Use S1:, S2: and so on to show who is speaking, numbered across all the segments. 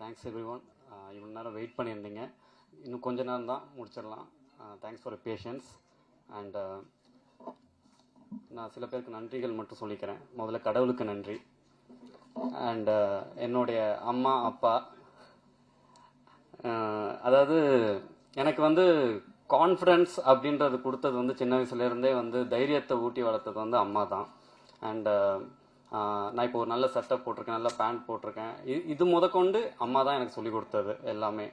S1: Thanks every one இவ்வளோ நேரம் wait பண்ணியிருந்தீங்க. இன்னும் கொஞ்ச நேரம் தான் முடிச்சிடலாம். தேங்க்ஸ் ஃபார் பேஷன்ஸ் அண்ட் நான் சில பேருக்கு நன்றிகள் மட்டும் சொல்லிக்கிறேன். முதல்ல கடவுளுக்கு நன்றி. அண்டு என்னுடைய அம்மா அப்பா அதாவது எனக்கு வந்து கான்ஃபிடன்ஸ் அப்படின்றது கொடுத்தது வந்து சின்ன வயசுலேருந்தே வந்து தைரியத்தை ஊட்டி வளர்த்தது வந்து அம்மா தான் அண்டு நான் இப்போ ஒரு நல்ல சட்டை போட்டிருக்கேன் நல்ல பேண்ட் போட்டிருக்கேன். இது இது முதற்கொண்டு அம்மா தான் எனக்கு சொல்லி கொடுத்தது எல்லாமே.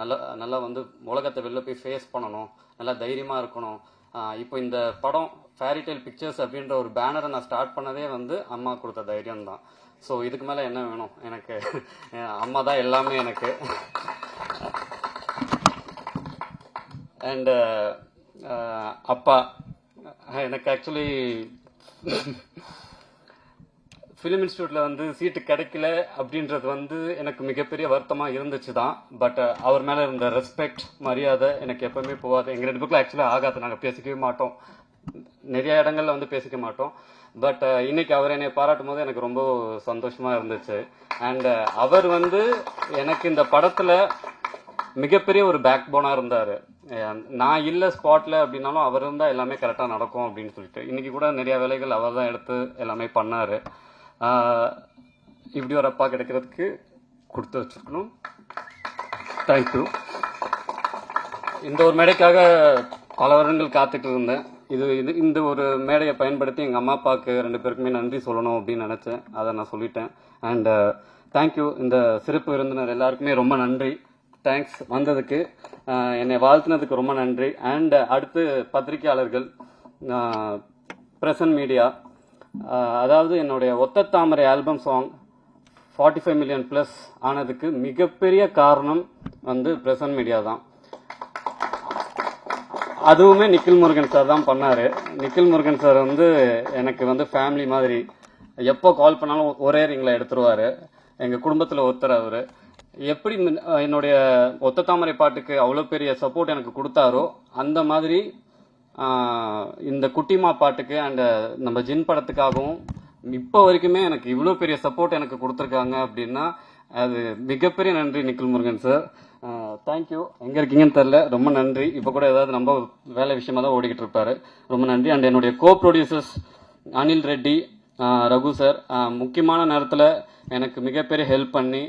S1: நல்லா நல்லா வந்து உலகத்தை வெளில போய் ஃபேஸ் பண்ணணும் நல்லா தைரியமாக இருக்கணும். இப்போ இந்த படம் ஃபேரிடைல் பிக்சர்ஸ் அப்படின்ற ஒரு பேனரை நான் ஸ்டார்ட் பண்ணதே வந்து அம்மா கொடுத்த தைரியம் தான். ஸோ இதுக்கு மேலே என்ன வேணும்? எனக்கு அம்மா தான் எல்லாமே எனக்கு. அண்டு அப்பா எனக்கு ஆக்சுவலி ஃபிலிம் இன்ஸ்டியூட்டில் வந்து சீட்டு கிடைக்கல அப்படின்றது வந்து எனக்கு மிகப்பெரிய வருத்தமாக இருந்துச்சு தான் பட் uh, அவர் மேலே இருந்த ரெஸ்பெக்ட் மரியாதை எனக்கு எப்போவுமே போகாது. எங்கள் ரெண்டு புக்கில் ஆக்சுவலாக ஆகாது. நாங்கள் பேசிக்கவே மாட்டோம். நிறைய இடங்களில் வந்து பேசிக்க மாட்டோம். பட் uh, இன்னைக்கு அவர் என்னை பாராட்டும் போது எனக்கு ரொம்ப சந்தோஷமாக இருந்துச்சு. அண்ட் uh, அவர் வந்து எனக்கு இந்த படத்தில் மிகப்பெரிய ஒரு பேக் போனாக இருந்தார் நான் இல்லை ஸ்பாட்டில் அப்படின்னாலும் அவர் இருந்தால் எல்லாமே கரெக்டாக நடக்கும் அப்படின்னு சொல்லிட்டு. இன்றைக்கி கூட நிறையா வேலைகள் அவர் தான் எடுத்து எல்லாமே பண்ணார். இப்படி ஒரு அப்பா கிடைக்கிறதுக்கு கொடுத்து வச்சிருக்கணும். தேங்க்யூ இந்த ஒரு மேடைக்காக பல வருடங்கள் காத்துட்டு இருந்தேன். இது இது இந்த ஒரு மேடையை பயன்படுத்தி எங்கள் அம்மா அப்பாவுக்கு ரெண்டு பேருக்குமே நன்றி சொல்லணும் அப்படின்னு நினச்சேன். அதை நான் சொல்லிட்டேன். அண்டு தேங்க்யூ uh, இந்த சிறப்பு விருந்தினர் எல்லாருக்குமே ரொம்ப நன்றி. தேங்க்ஸ் வந்ததுக்கு என்னை வாழ்த்துனதுக்கு ரொம்ப நன்றி. அண்ட் அடுத்து பத்திரிகையாளர்கள் பிரசன்ட் மீடியா அதாவது என்னுடைய Otha Thamarai album song forty five million plus ஆனதுக்கு மிகப்பெரிய காரணம் வந்து பிரசன்ட் மீடியா தான். அதுவுமே நிக்கில் முருகன் சார் தான் பண்ணாரு. நிக்கில் முருகன் சார் வந்து எனக்கு வந்து ஃபேமிலி மாதிரி எப்போ கால் பண்ணாலும் ஒரே ரிங்கில் எடுத்துருவார். எங்கள் குடும்பத்தில் ஒருத்தர் அவர். எப்படி மின்- என்னுடைய ஒத்த தாமரை பாட்டுக்கு அவ்வளோ பெரிய சப்போர்ட் எனக்கு கொடுத்தாரோ அந்த மாதிரி இந்த குட்டிமா பாட்டுக்கு அண்ட் நம்ம ஜின் படத்துக்காகவும் இப்போ வரைக்குமே எனக்கு இவ்வளோ பெரிய சப்போர்ட் எனக்கு கொடுத்துருக்காங்க அப்படின்னா அது மிகப்பெரிய நன்றி நிக்கில் முருகன் சார் தேங்க்யூ எங்கே இருக்கீங்கன்னு தெரில ரொம்ப நன்றி. இப்போ கூட ஏதாவது நம்ம வேலை விஷயமா தான் ஓடிக்கிட்டு இருப்பாரு. ரொம்ப நன்றி. அண்ட் என்னுடைய co producers Anil Reddy Raghu sir முக்கியமான நேரத்தில் எனக்கு மிகப்பெரிய ஹெல்ப் பண்ணி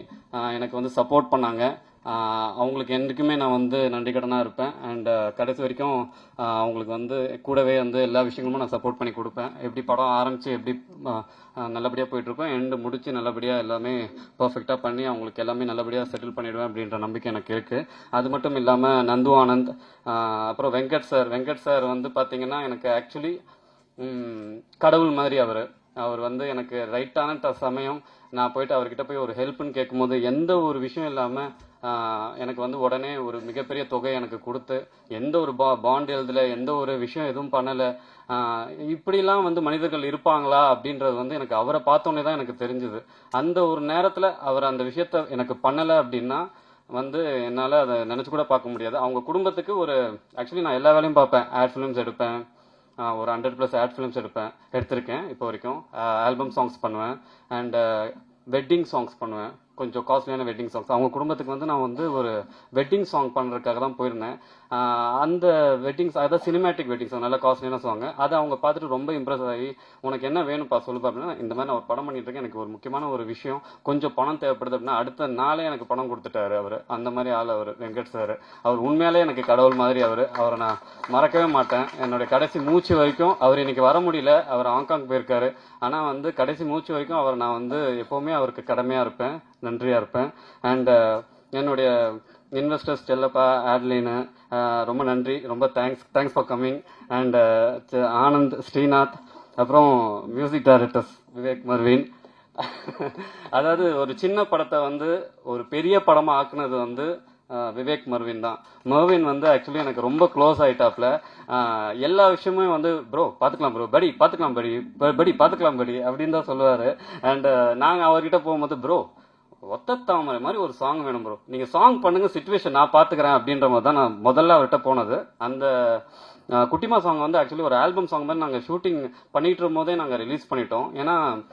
S1: எனக்கு வந்து சப்போர்ட் பண்ணாங்க. அவங்களுக்கு என்றைக்குமே நான் வந்து நன்றி கடனாக இருப்பேன். அண்ட் கடைசி வரைக்கும் அவங்களுக்கு வந்து கூடவே வந்து எல்லா விஷயங்களும் நான் சப்போர்ட் பண்ணி கொடுப்பேன். எப்படி படம் ஆரம்பித்து எப்படி நல்லபடியாக போயிட்டுருக்கோம் எண்டு முடித்து நல்லபடியாக எல்லாமே பர்ஃபெக்டாக பண்ணி அவங்களுக்கு எல்லாமே நல்லபடியாக செட்டில் பண்ணிடுவேன் அப்படின்ற நம்பிக்கை எனக்கு இருக்குது அது மட்டும் இல்லாமல் நந்து ஆனந்த் அப்புறம் வெங்கட் சார் வெங்கட் சார் வந்து பார்த்திங்கன்னா எனக்கு ஆக்சுவலி கடவுள் மாதிரி அவர். அவர் வந்து எனக்கு ரைட்டான ட- சமயம் நான் போயிட்டு அவர்கிட்ட போய் ஒரு ஹெல்ப்னு கேட்கும்போது எந்த ஒரு விஷயம் இல்லாமல் எனக்கு வந்து உடனே ஒரு மிகப்பெரிய தொகை எனக்கு கொடுத்து எந்த ஒரு பா பாண்ட் எழுதல எந்த ஒரு விஷயம் எதுவும் பண்ணலை. இப்படிலாம் வந்து மனிதர்கள் இருப்பாங்களா அப்படின்றது வந்து எனக்கு அவரை பார்த்தோன்னே தான் எனக்கு தெரிஞ்சுது. அந்த ஒரு நேரத்தில் அவர் அந்த விஷயத்த எனக்கு பண்ணலை அப்படின்னா வந்து என்னால் அதை நினச்சி கூட பார்க்க முடியாது. அவங்க குடும்பத்துக்கு ஒரு ஆக்சுவலி நான் எல்லா வேலையும் பார்ப்பேன். ஆட் ஃபிலிம்ஸ் எடுப்பேன். ஒரு ஹண்ட்ரட் ப்ளஸ் ஆட் ஃபிலிம்ஸ் எடுப்பேன். எடுத்திருக்கேன் இப்போ வரைக்கும். ஆல்பம் சாங்ஸ் பண்ணுவேன். அண்ட் வெட்டிங் சாங்ஸ் பண்ணுவேன். கொஞ்சம் காஸ்ட்லியான வெட்டிங் சாங்ஸ் அவங்க குடும்பத்துக்கு வந்து நான் வந்து ஒரு வெட்டிங் சாங் பண்ணுறதுக்காக தான் போயிருந்தேன். அந்த வெட்டிங்ஸ் அதாவது சினிமேட்டிக் வெட்டிங்ஸ் நல்ல காஸ்ட்லியான சாங் அதை அவங்க பார்த்துட்டு ரொம்ப இம்ப்ரெஸ் ஆகி உனக்கு என்ன வேணும்ப்பா சொல்லுப்பா அப்படின்னா இந்த மாதிரி நான் ஒரு படம் பண்ணிட்டு இருக்கேன். எனக்கு ஒரு முக்கியமான ஒரு விஷயம் கொஞ்சம் பணம் தேவைப்படுது அப்படின்னா அடுத்த நாளே எனக்கு பணம் கொடுத்துட்டாரு அவர். அந்த மாதிரி ஆள் அவர் வெங்கட் சார். அவர் உண்மையாலே எனக்கு கடவுள் மாதிரி அவர். அவரை நான் மறக்கவே மாட்டேன். என்னுடைய கடைசி மூச்சு வரைக்கும் அவர் இன்னைக்கு வர முடியல. அவர் ஹாங்காங் போயிருக்காரு. ஆனால் வந்து கடைசி மூச்சு வரைக்கும் அவர் நான் வந்து எப்போவுமே அவருக்கு கடமையாக இருப்பேன் நன்றியாக இருப்பேன். அண்ட் என்னுடைய இன்வெஸ்டர்ஸ் செல்லப்பா ஆட்லின்னு ரொம்ப நன்றி. ரொம்ப thanks thanks for coming and Anand Srinath அப்புறம் மியூசிக் டைரக்டர்ஸ் விவேக் மர்வின். அதாவது ஒரு சின்ன படத்தை வந்து ஒரு பெரிய படமாக ஆக்குனது வந்து விவேக் மர்வின் தான். மர்வின் வந்து ஆக்சுவலி எனக்கு ரொம்ப க்ளோஸ் ஆயிட்டாப்ல. எல்லா விஷயமுமே வந்து ப்ரோ பார்த்துக்கலாம் ப்ரோ படி பார்த்துக்கலாம் படி ப- படி பார்த்துக்கலாம் படி அப்படின்னு தான் சொல்லுவார். அண்ட் நாங்கள் அவர்கிட்ட போகும்போது ப்ரோ ஒத்த தாமரை மாதிரி ஒரு சாங் வேணும் ப்ரோ நீங்கள் சாங் பண்ணுங்க சுச்சுவேஷன் நான் பார்த்துக்கிறேன் அப்படின்ற மாதிரி தான் நான் முதல்ல அவர்கிட்ட போனது. அந்த குட்டிமா சாங் வந்து ஆக்சுவலி ஒரு ஆல்பம் சாங் மாதிரி நாங்கள் ஷூட்டிங் பண்ணிகிட்டு இருக்கும் போதே நாங்கள் ரிலீஸ் பண்ணிட்டோம். ஏன்னா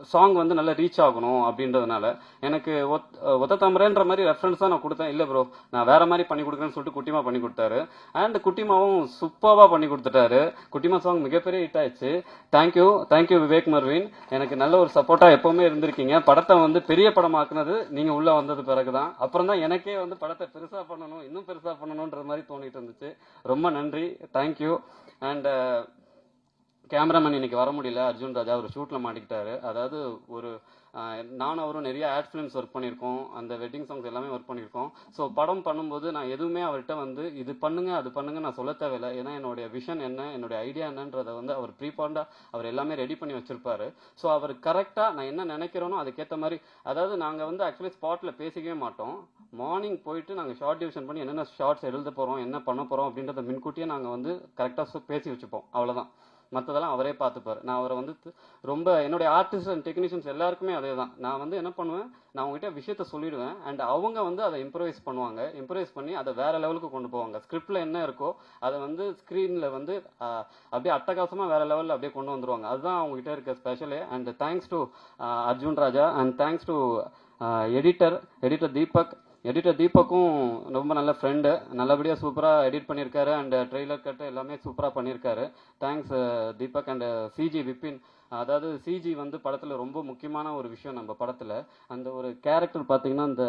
S1: சாங் வந்து நல்லா ரீச் ஆகணும் அப்படின்றதுனால. எனக்கு ஒத்- ஒத்த தாமரைன்ற மாதிரி ரெஃபரன்ஸ் தான் நான் கொடுத்தேன். இல்லை ப்ரோ நான் வேற மாதிரி பண்ணி கொடுக்குறேன்னு சொல்லிட்டு குட்டிமா பண்ணி கொடுத்தாரு. அண்ட் குட்டிமாவும் சூப்பராக பண்ணி கொடுத்துட்டாரு. குட்டிமா சாங் மிகப்பெரிய ஹிட் ஆயிடுச்சு. தேங்க்யூ தேங்க்யூ விவேக் மர்வின் எனக்கு நல்ல ஒரு சப்போர்ட்டாக எப்போவுமே இருந்திருக்கீங்க. படத்தை வந்து பெரிய படமாக்குனது நீங்கள் உள்ளே வந்தது பிறகு தான் அப்புறம் தான் எனக்கே வந்து படத்தை பெருசாக பண்ணணும் இன்னும் பெருசாக பண்ணணுன்ற மாதிரி தோணிட்டு இருந்துச்சு. ரொம்ப நன்றி. தேங்க்யூ அண்ட் கேமராமேன் இன்னைக்கு வர முடியல. அர்ஜுன் ராஜா அவர் ஷூட்டில் மாட்டிக்கிட்டாரு. அதாவது ஒரு நானும் அவரும் நிறைய ஆட் ஃபிலிம்ஸ் ஒர்க் பண்ணியிருக்கோம். அந்த வெட்டிங் சாங்ஸ் எல்லாமே ஒர்க் பண்ணியிருக்கோம். ஸோ படம் பண்ணும்போது நான் எதுவுமே அவர்கிட்ட வந்து இது பண்ணுங்க அது பண்ணுங்க நான் சொல்ல தேவையில்லை. ஏன்னா என்னுடைய விஷன் என்ன என்னுடைய ஐடியா என்னன்றதை வந்து அவர் ப்ரீபாண்டாக அவர் எல்லாமே ரெடி பண்ணி வச்சிருப்பாரு. ஸோ அவர் கரெக்டாக நான் என்ன நினைக்கிறேனோ அதுக்கேற்ற மாதிரி அதாவது நாங்கள் வந்து ஆக்சுவலி ஸ்பாட்டில் பேசிக்கவே மாட்டோம். மார்னிங் போயிட்டு நாங்கள் ஷார்ட் டிவிஷன் பண்ணி என்னென்ன ஷார்ட்ஸ் எழுத போகிறோம் என்ன பண்ண போகிறோம் அப்படின்றத முன்கூட்டியே நாங்கள் வந்து கரெக்டாக பேசி வச்சுப்போம். அவ்வளோதான் மற்றதெல்லாம் அவரே பார்த்துப்பார். நான் அவரை வந்து ரொம்ப என்னுடைய ஆர்டிஸ்ட் அண்ட் டெக்னீஷியன்ஸ் எல்லாருக்குமே அதே தான் நான் வந்து என்ன பண்ணுவேன் நான் அவங்ககிட்ட விஷயத்த சொல்லிடுவேன் அண்ட் அவங்க வந்து அதை இம்ப்ரவைஸ் பண்ணுவாங்க. இம்ப்ரவைஸ் பண்ணி அதை வேற லெவலுக்கு கொண்டு போவாங்க. ஸ்கிரிப்டில் என்ன இருக்கோ அதை வந்து ஸ்க்ரீனில் வந்து அப்படியே அட்டகாசமாக வேற லெவலில் அப்படியே கொண்டு வந்துருவாங்க. அதுதான் அவங்ககிட்ட இருக்க ஸ்பெஷலே and thanks to Arjun Raja and thanks to editor editor Deepak editor தீபக்கும் ரொம்ப நல்ல ஃப்ரெண்டு நல்லபடியாக சூப்பராக எடிட் பண்ணியிருக்காரு அண்ட் ட்ரெய்லர் கட்டு எல்லாமே சூப்பராக பண்ணியிருக்காரு thanks uh, Deepak and CG uh, Vipin. அதாவது சிஜி வந்து படத்தில் ரொம்ப முக்கியமான ஒரு விஷயம் நம்ம படத்தில். அந்த ஒரு கேரக்டர் பார்த்திங்கன்னா அந்த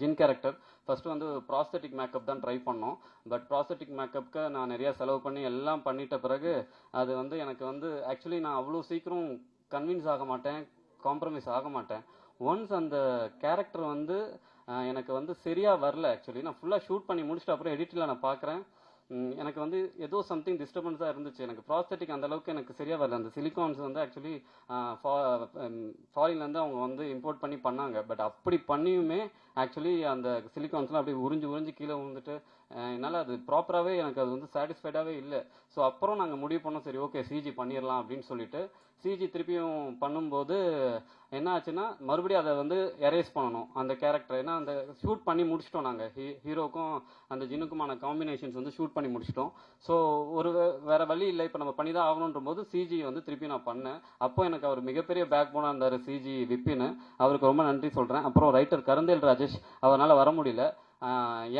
S1: ஜின் கேரக்டர் ஃபர்ஸ்ட் வந்து ப்ராஸ்தட்டிக் மேக்கப் தான் ட்ரை பண்ணோம். பட் ப்ராஸ்தட்டிக் மேக்கப்க்கு நான் நிறையா செலவு பண்ணி எல்லாம் பண்ணிட்ட பிறகு அது வந்து எனக்கு வந்து ஆக்சுவலி நான் அவ்வளோ சீக்கிரம் கன்வின்ஸ் ஆக மாட்டேன். காம்ப்ரமைஸ் ஆக மாட்டேன். ஒன்ஸ் அந்த கேரக்டர் வந்து எனக்கு வந்து சரியாக வரல ஆக்சுவலி நான் ஃபுல்லாக ஷூட் பண்ணி முடிச்சுட்டு அப்புறம் எடிட்டில் நான் பார்க்குறேன் எனக்கு வந்து ஏதோ சம்திங் டிஸ்டர்பன்ஸாக இருந்துச்சு. எனக்கு ப்ராஸ்தட்டிக் அந்த அளவுக்கு எனக்கு சரியாக வரல. அந்த சிலிகான்ஸ் வந்து ஆக்சுவலி ஃபாரின்லேருந்து அவங்க வந்து இம்போர்ட் பண்ணி பண்ணாங்க. பட் அப்படி பண்ணியுமே ஆக்சுவலி அந்த சிலிகான்ஸ்லாம் அப்படியே உறிஞ்சு உறிஞ்சு கீழே விழுந்துட்டு என்னால் அது ப்ராப்பராகவே எனக்கு அது வந்து சாட்டிஸ்ஃபைடாகவே இல்லை. ஸோ அப்புறம் நாங்கள் முடிவு பண்ணோம். சரி ஓகே சிஜி பண்ணிடலாம் அப்படின்னு சொல்லிட்டு சிஜி திருப்பியும் பண்ணும்போது என்ன ஆச்சுன்னா மறுபடியும் அதை வந்து எரேஸ் பண்ணணும் அந்த கேரக்டர் ஏன்னா அந்த ஷூட் பண்ணி முடிச்சிட்டோம் நாங்கள் ஹீரோக்கும் அந்த ஜின்னுக்குமான காம்பினேஷன்ஸ் வந்து ஷூட் பண்ணி முடிச்சிட்டோம். ஸோ ஒரு வேறு வழி இல்லை. இப்போ நம்ம பண்ணி தான் ஆகணுன்ற போது சிஜி வந்து திருப்பி நான் பண்ணேன். அப்போ எனக்கு அவர் மிகப்பெரிய பேக் போனாக இருந்தார் சிஜி விப்பின்னு. அவருக்கு ரொம்ப நன்றி சொல்கிறேன் அப்புறம் ரைட்டர் கருந்தேல் ராஜேஷ் அவரால் வர முடியல.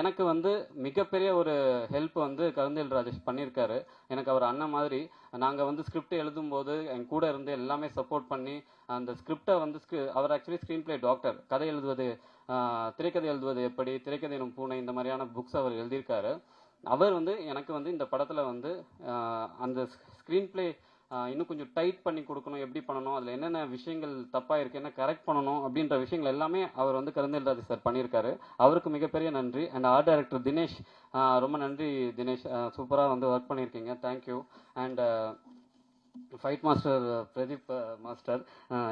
S1: எனக்கு வந்து மிகப்பெரிய ஒரு ஹெல்ப் வந்து கருந்தேல் ராஜேஷ் பண்ணியிருக்காரு. எனக்கு அவர் அண்ணன் மாதிரி நாங்கள் வந்து ஸ்கிரிப்ட் எழுதும்போது என் கூட இருந்து எல்லாமே சப்போர்ட் பண்ணி அந்த ஸ்கிரிப்டை வந்து அவர் ஆக்சுவலி ஸ்க்ரீன் பிளே டாக்டர் கதை எழுதுவது திரைக்கதை எழுதுவது எப்படி திரைக்கதை எனும் பூனை இந்த மாதிரியான புக்ஸ் அவர் எழுதியிருக்காரு. அவர் வந்து எனக்கு வந்து இந்த படத்தில் வந்து அந்த ஸ்க்ரீன் பிளே இன்னும் கொஞ்சம் டைட் பண்ணி கொடுக்கணும் எப்படி பண்ணணும் அதில் என்னென்ன விஷயங்கள் தப்பாக இருக்குது என்ன கரெக்ட் பண்ணணும் அப்படின்ற விஷயங்கள் எல்லாமே அவர் வந்து கருந்தேல் ராஜ் சார் பண்ணியிருக்காரு. அவருக்கு மிகப்பெரிய நன்றி. அண்ட் ஆர்ட் டைரக்டர் தினேஷ் ரொம்ப நன்றி தினேஷ். சூப்பராக வந்து ஒர்க் பண்ணியிருக்கீங்க. Thank you and fight master Pradeep master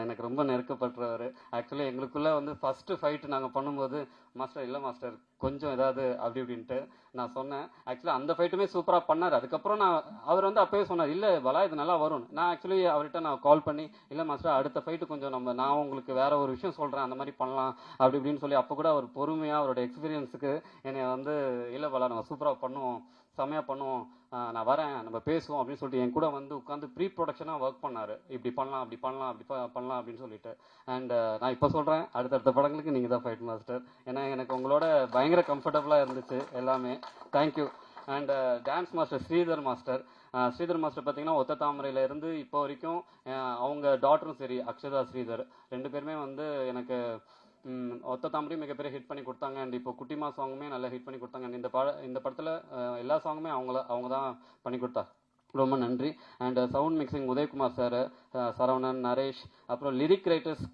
S1: எனக்கு ரொம்ப நெருக்கப்படுறவர் ஆக்சுவலி எங்களுக்குள்ளே வந்து ஃபஸ்ட்டு ஃபைட் நாங்கள் பண்ணும்போது மாஸ்டர் இல்லை மாஸ்டர் கொஞ்சம் ஏதாவது அப்படி இப்படின்ட்டு நான் சொன்னேன். ஆக்சுவலாக அந்த ஃபைட்டுமே சூப்பராக பண்ணார். அதுக்கப்புறம் நான் அவர் வந்து அப்போயே சொன்னார் இல்லை பலா இது நல்லா வரும். நான் ஆக்சுவலி அவர்கிட்ட நான் கால் பண்ணி இல்லை மாஸ்டர் அடுத்த ஃபைட்டு கொஞ்சம் நம்ம நான் உங்களுக்கு வேற ஒரு விஷயம் சொல்கிறேன் அந்த மாதிரி பண்ணலாம். அப்படி இப்படின்னு சொல்லி அப்போ கூட அவர் பொறுமையாக அவரோட எக்ஸ்பீரியன்ஸுக்கு என்னை வந்து இல்லை பலா நம்ம சூப்பராக பண்ணுவோம். செம்மையாக பண்ணுவோம். நான் வரேன். நம்ம பேசுவோம். அப்படின்னு சொல்லிட்டு என் கூட வந்து உட்காந்து ப்ரீ ப்ரொடக்ஷனாக ஒர்க் பண்ணார். இப்படி பண்ணலாம் அப்படி பண்ணலாம் அப்படி பண்ணலாம். அப்படின்னு சொல்லிட்டு. அண்ட் நான் இப்போ சொல்கிறேன் அடுத்தடுத்த படங்களுக்கு நீங்கள் தான் ஃபைட் மாஸ்டர் ஏன்னா எனக்கு உங்களோட பயங்கர பயங்கர கம்ஃபர்டபுளாக இருந்துச்சு எல்லாமே. Thank you and dance master Sridhar master uh, Sridhar master பார்த்தீங்கன்னா ஒத்த தாமரையிலேருந்து இப்போ வரைக்கும் uh, அவங்க டாட்டரும் சரி அக்ஷதா ஸ்ரீதர். ரெண்டு பேருமே வந்து எனக்கு ஒத்த தாமரையும் மிகப்பெரிய ஹிட் பண்ணி கொடுத்தாங்க. அண்ட் இப்போ குட்டிமா சாங்குமே நல்லா ஹிட் பண்ணி கொடுத்தாங்க. அண்ட் இந்த பட இந்த படத்தில் uh, எல்லா சாங்குமே அவங்கள அவங்க தான் பண்ணி கொடுத்தா. ரொம்ப நன்றி. And sound mixing Udayakumar sir Saravanan Naresh அப்புறம் லிரிக் ரைட்டர்ஸ்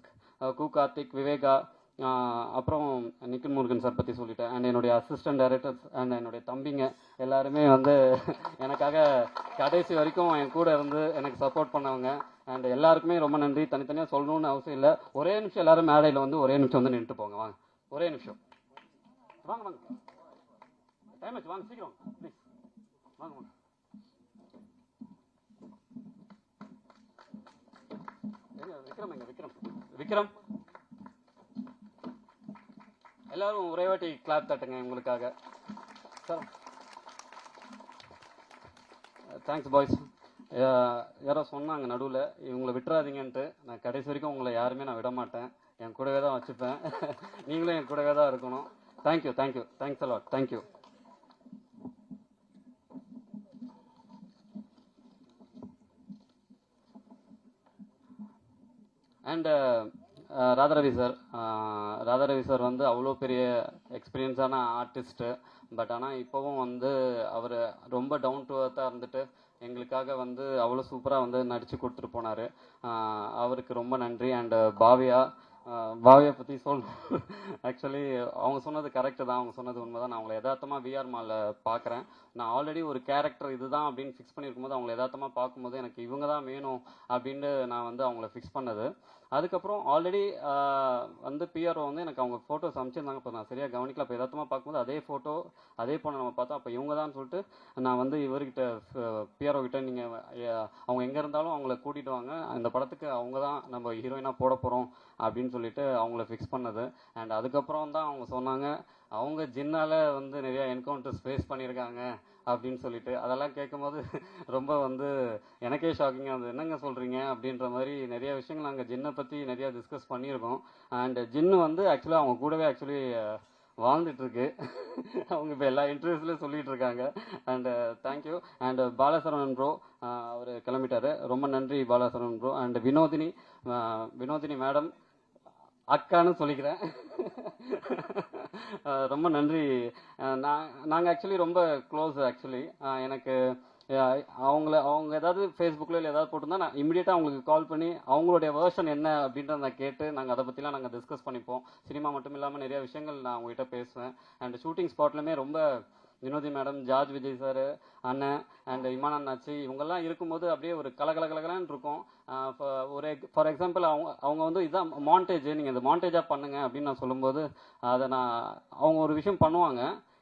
S1: கு கார்த்திக் விவேகா அப்புறம் நிக்கின் முருகன் சார் பற்றி சொல்லிட்டேன். அண்ட் என்னுடைய அசிஸ்டன்ட் டைரக்டர்ஸ் அண்ட் என்னுடைய தம்பிங்க எல்லாருமே வந்து எனக்காக கடைசி வரைக்கும் என் கூட இருந்து எனக்கு சப்போர்ட் பண்ணவங்க. அண்ட் எல்லாருக்குமே ரொம்ப நன்றி. தனித்தனியாக சொல்லணும்னு அவசியம் இல்லை. ஒரே நிமிஷம் எல்லாரும் மேடையில் வந்து ஒரே நிமிஷம் வந்து நின்றுட்டு போங்க. வாங்க. ஒரே நிமிஷம். வாங்க வாங்க. டைம் ஆச்சு. வாங்க சீக்கிரம். ப்ளீஸ் வாங்க வாங்க. விக்ரம் எங்க? விக்ரம். விக்ரம். எல்லாரும் ஒரே வாட்டி கிளாப் தட்டுங்க உங்களுக்காக. சார். தேங்க்ஸ் பாய்ஸ் யாரோ சொன்னாங்க நடுவில் இவங்களை விட்டுறாதீங்கன்ட்டு. நான் கடைசி வரைக்கும் உங்களை யாருமே நான் விட மாட்டேன். என் கூடவே தான் வச்சுப்பேன். நீங்களும் என் கூடவே தான் இருக்கணும். Thank you thank you thanks a lot thank you and Radharavi sir. Radharavi sir வந்து அவ்வளோ பெரிய எக்ஸ்பீரியன்ஸான ஆர்டிஸ்ட்டு பட் ஆனால் இப்போவும் வந்து அவர் ரொம்ப டவுன் டு அர்த்தாக இருந்துட்டு எங்களுக்காக வந்து அவ்வளோ சூப்பராக வந்து நடித்து கொடுத்துட்டு போனார். அவருக்கு ரொம்ப நன்றி. அண்டு பாவியா பாவியா பற்றி சொல் ஆக்சுவலி அவங்க சொன்னது கரெக்டு தான். அவங்க சொன்னது உண்மை தான் நான் அவங்களை யதார்த்தமாக விஆர் மாலில் பார்க்குறேன் நான் ஆல்ரெடி ஒரு கேரக்டர் இதுதான் அப்படின்னு ஃபிக்ஸ் பண்ணியிருக்கும் போது அவங்கள யதார்த்தமாக பார்க்கும்போது எனக்கு இவங்க தான் வேணும் அப்படின்னு நான் வந்து அவங்கள ஃபிக்ஸ் பண்ணது. அதுக்கப்புறம் ஆல்ரெடி வந்து பிஆர்ஓ வந்து எனக்கு அவங்க ஃபோட்டோஸ் அமைச்சிருந்தாங்க இப்போ நான் சரியாக கவனிக்கல. இப்போ எதார்த்தமாக பார்க்கும்போது அதே ஃபோட்டோ அதே பொண்ணை நம்ம பார்த்தோம். அப்போ இவங்க தான் சொல்லிட்டு நான் வந்து இவர்கிட்ட பிஆர்ஓ கிட்ட நீங்கள் அவங்க எங்கே இருந்தாலும் அவங்கள கூட்டிகிட்டு வாங்க. அந்த படத்துக்கு அவங்க தான் நம்ம ஹீரோயினாக போட போகிறோம் அப்படின்னு சொல்லிட்டு அவங்கள ஃபிக்ஸ் பண்ணது. அண்ட் அதுக்கப்புறம் தான் அவங்க சொன்னாங்க. அவங்க ஜின்னால் வந்து நிறையா என்கவுண்டர்ஸ் ஃபேஸ் பண்ணியிருக்காங்க. அப்படின்னு சொல்லிட்டு அதெல்லாம் கேட்கும்போது ரொம்ப வந்து எனக்கே ஷாக்கிங்காக இருந்தது. என்னங்க சொல்கிறீங்க அப்படின்ற மாதிரி நிறைய விஷயங்கள் நாங்கள் ஜின்னை பற்றி நிறையா டிஸ்கஸ் பண்ணியிருக்கோம். அண்ட் ஜின்னு வந்து ஆக்சுவலாக அவங்க கூடவே ஆக்சுவலி வாழ்ந்துட்டுருக்கு. அவங்க இப்போ எல்லா இன்டர்வியூஸ்லையும் சொல்லிகிட்டு இருக்காங்க and thank you and Balasaravanan bro அவர் கிளம்பிட்டார். ரொம்ப நன்றி Balasaravanan bro and Vinodhini Vinodhini madam அக்கான்னு சொல்லிக்கிறேன். ரொம்ப நன்றி. நான் நாங்கள் ஆக்சுவலி ரொம்ப க்ளோஸ் ஆக்சுவலி எனக்கு அவங்கள அவங்க ஏதாவது ஃபேஸ்புக்கில் இல்லை ஏதாவது போட்டிருந்தா நான் இமீடியட்டாக அவங்களுக்கு கால் பண்ணி அவங்களுடைய வேர்ஷன் என்ன அப்படின்றத நான் கேட்டு நாங்கள் அதை பற்றிலாம் நாங்கள் டிஸ்கஸ் பண்ணிப்போம். சினிமா மட்டும் இல்லாமல் நிறைய விஷயங்கள் நான் அவங்ககிட்ட பேசுவேன். அண்ட் ஷூட்டிங் ஸ்பாட்லையுமே ரொம்ப Vinodhi madam George Vijay sir அண்ணன் அண்ட் இமான் அண்ணாச்சி இவங்கெல்லாம் இருக்கும்போது அப்படியே ஒரு கலகல கலகலன்னு இருக்கும். ஒரு ஃபார் எக்ஸாம்பிள் அவங்க அவங்க வந்து இதான் மாண்டேஜ் நீங்கள் இந்த மாண்டேஜாக பண்ணுங்க அப்படின்னு நான் சொல்லும்போது அதை நான் அவங்க ஒரு விஷயம் பண்ணுவாங்க.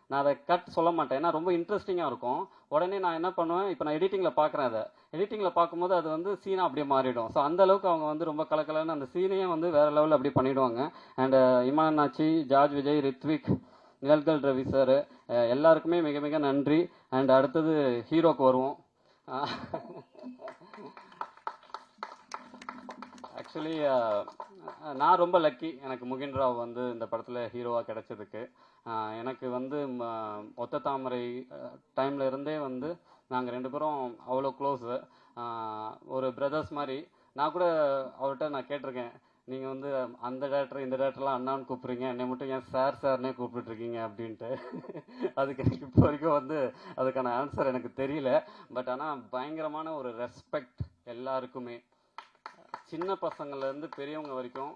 S1: நான் அதை கட் சொல்ல மாட்டேன். ஏன்னா ரொம்ப இன்ட்ரெஸ்டிங்காக இருக்கும். உடனே நான் என்ன பண்ணுவேன்? இப்போ நான் எடிட்டிங்கில் பார்க்குறேன் அதை. எடிட்டிங்கில் பார்க்கும்போது அது வந்து சீனாக அப்படியே மாறிடும். ஸோ அந்த அளவுக்கு அவங்க வந்து ரொம்ப கலக்கலன்னு அந்த சீனையே வந்து வேறு லெவலில் அப்படியே பண்ணிடுவாங்க. அண்ட் இமானாச்சி அண்ணாச்சி ஜார்ஜ் விஜய் ரித்விக் நிழல்கள் ரவி சார் எல்லாருக்குமே மிக மிக நன்றி. அண்ட் அடுத்தது ஹீரோக்கு வருவோம். ஆக்சுவலி நான் ரொம்ப லக்கி எனக்கு முகின் ராவ் வந்து இந்த படத்தில் ஹீரோவாக கிடைச்சதுக்கு. எனக்கு வந்து ம, ஒத்த தாமரை டைமில் இருந்தே வந்து நாங்கள் ரெண்டு பேரும் அவ்வளோ க்ளோஸு ஒரு பிரதர்ஸ் மாதிரி. நான் கூட அவர்கிட்ட நான் கேட்டிருக்கேன். நீங்கள் வந்து அந்த டேரக்டர் இந்த டேரக்டர்லாம் அண்ணான்னு கூப்பிட்றீங்க. என்னை மட்டும் ஏன் சார் சார்னே கூப்பிட்டுருக்கீங்க அப்படின்ட்டு. அதுக்கு எனக்கு இப்போ வரைக்கும் வந்து அதுக்கான ஆன்சர் எனக்கு தெரியல. பட் ஆனால் பயங்கரமான ஒரு ரெஸ்பெக்ட் எல்லாருக்குமே. சின்ன பசங்கள்லேருந்து பெரியவங்க வரைக்கும்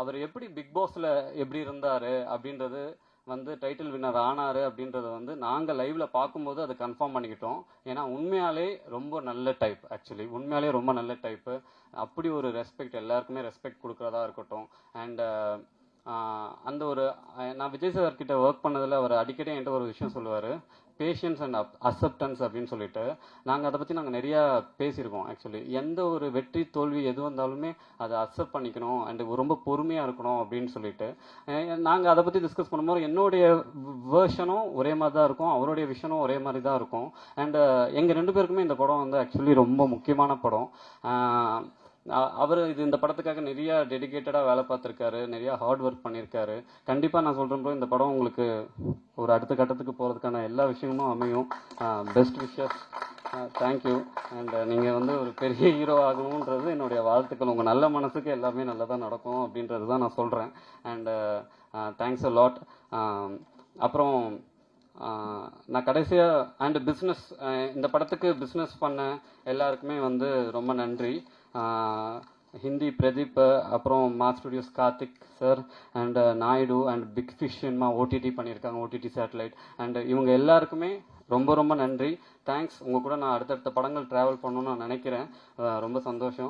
S1: அவர் எப்படி பிக் பாஸில் எப்படி இருந்தார் அப்படின்றது வந்து டைட்டில் வின்னர் ஆனாரு அப்படின்றத வந்து நாங்கள் லைவ்ல பார்க்கும்போது அதை கன்ஃபார்ம் பண்ணிக்கிட்டோம். ஏன்னா உண்மையாலே ரொம்ப நல்ல டைப் ஆக்சுவலி உண்மையாலே ரொம்ப நல்ல டைப்பு அப்படி ஒரு ரெஸ்பெக்ட் எல்லாருக்குமே ரெஸ்பெக்ட் கொடுக்கறதா இருக்கட்டும். அண்ட் அந்த ஒரு நான் விஜய் சார் கிட்ட ஒர்க் பண்ணதில் அவர் அடிக்கடி என்கிட்ட ஒரு விஷயம் சொல்லுவார். பேஷன்ஸ் அண்ட் அக்செப்டன்ஸ் அப்படின்னு சொல்லிட்டு நாங்கள் அதை பற்றி நாங்கள் நிறையா பேசியிருக்கோம் ஆக்சுவலி எந்த ஒரு வெற்றி தோல்வி எது வந்தாலுமே அதை அக்செப்ட் பண்ணிக்கணும் அண்ட் ரொம்ப பொறுமையாக இருக்கணும் அப்படின்னு சொல்லிட்டு. நாங்கள் அதை பற்றி டிஸ்கஸ் பண்ணும்போது என்னுடைய வேர்ஷனும் ஒரே மாதிரி தான் இருக்கும் அவருடைய விஷனும் ஒரே மாதிரி தான் இருக்கும். அண்ட் எங்கள் ரெண்டு பேருக்குமே இந்த படம் வந்து ஆக்சுவலி ரொம்ப முக்கியமான படம். அவர் இது இந்த படத்துக்காக நிறைய டெடிகேட்டடாக வேலை பார்த்துருக்காரு நிறையா ஹார்ட் ஒர்க் பண்ணியிருக்காரு கண்டிப்பாக நான் சொல்கிறேன் ப்ரோ இந்த படம் உங்களுக்கு ஒரு அடுத்த கட்டத்துக்கு போகிறதுக்கான எல்லா விஷயமும் அமையும். பெஸ்ட் விஷஸ் தேங்க்யூ அண்ட் நீங்கள் வந்து ஒரு பெரிய ஹீரோ ஆகணுன்றது என்னுடைய வாழ்த்துக்கள். உங்கள் நல்ல மனசுக்கு எல்லாமே நல்லதாக நடக்கும் அப்படின்றது தான் நான் சொல்கிறேன் அண்டு தேங்க்ஸ் அ லாட் அப்புறம் நான் கடைசியாக அண்டு பிஸ்னஸ் இந்த படத்துக்கு பிஸ்னஸ் பண்ண எல்லாருக்குமே வந்து ரொம்ப நன்றி. ஹிந்தி பிரதீப் அப்புறம் Maa studios Karthik sir and Naidu and big fish cinema OTT பண்ணியிருக்காங்க ஓடிடி சேட்டலைட் அண்ட் இவங்க எல்லாருக்குமே ரொம்ப ரொம்ப நன்றி. தேங்க்ஸ் உங்கள் கூட நான் அடுத்தடுத்த படங்கள் ட்ராவல் பண்ணணும்னு நான் நினைக்கிறேன். ரொம்ப சந்தோஷம்.